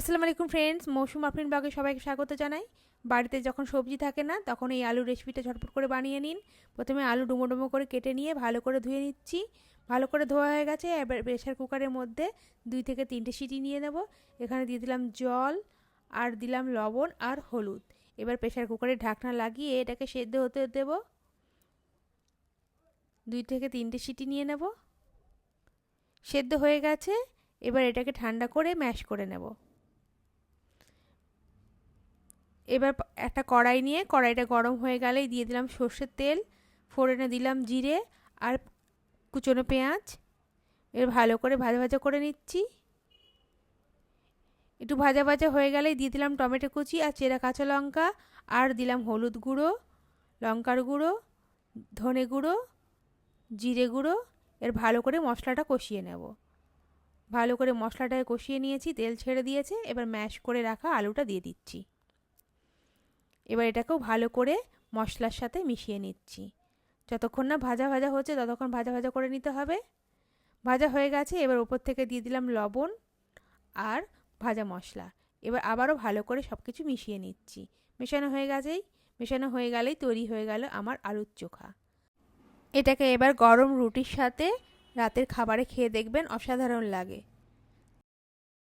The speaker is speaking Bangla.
আসসালামু আলাইকুম ফ্রেন্ডস মৌসুম আফরিন ব্লগে সবাইকে স্বাগত জানাই। বাড়িতে যখন সবজি থাকে না, তখন এই আলুর রেসিপিটা ঝটপট করে বানিয়ে নিন। প্রথমে আলু ডুমো ডুমো করে কেটে নিয়ে ভালো করে ধুয়ে নিচ্ছি। ভালো করে ধোয়া হয়ে গেছে, এবার প্রেশার কুকারের মধ্যে দুই থেকে তিনটে সিটি নিয়ে নেব। এখানে দিয়ে দিলাম জল, আর দিলাম লবণ, আর হলুদ। এবার প্রেশার কুকারে ঢাকনা লাগিয়ে এটাকে সেদ্ধ হতে দেব। দুই থেকে তিনটে সিটি নিয়ে নেব। সেদ্ধ হয়ে গেছে, এবার এটাকে ঠান্ডা করে ম্যাশ করে নেব। এবার একটা কড়াই নিয়ে কড়াইটা গরম হয়ে গেলেই দিয়ে দিলাম সর্ষের তেল, ফোড়নে দিলাম জিরে আর কুচনো পেঁয়াজ। এর ভালো করে ভাজা ভাজা করে নিচ্ছি। একটু ভাজা ভাজা হয়ে গেলেই দিয়ে দিলাম টমেটো কুচি আর চেরা কাঁচা লঙ্কা আর দিলাম হলুদ গুঁড়ো, লঙ্কার গুঁড়ো, ধনে গুঁড়ো, জিরে গুঁড়ো। এর ভালো করে মশলাটা কষিয়ে নেব। ভালো করে মশলাটা কষিয়ে নিয়েছি, তেল ছেড়ে দিয়েছে। এবার ম্যাশ করে রাখা আলুটা দিয়ে দিচ্ছি। এবার এটাকেও ভালো করে মশলার সাথে মিশিয়ে নিচ্ছি। যতক্ষণ না ভাজা ভাজা হচ্ছে ততক্ষণ ভাজা ভাজা করে নিতে হবে। ভাজা হয়ে গেছে, এবার ওপর থেকে দিয়ে দিলাম লবণ আর ভাজা মশলা। এবার আবারও ভালো করে সব কিছু মিশিয়ে নিচ্ছি। মেশানো হয়ে গেছেই, মেশানো হয়ে গেলেই তৈরি হয়ে গেল আমার আলুর চোখা। এটাকে এবার গরম রুটির সাথে রাতের খাবারে খেয়ে দেখবেন অসাধারণ লাগে।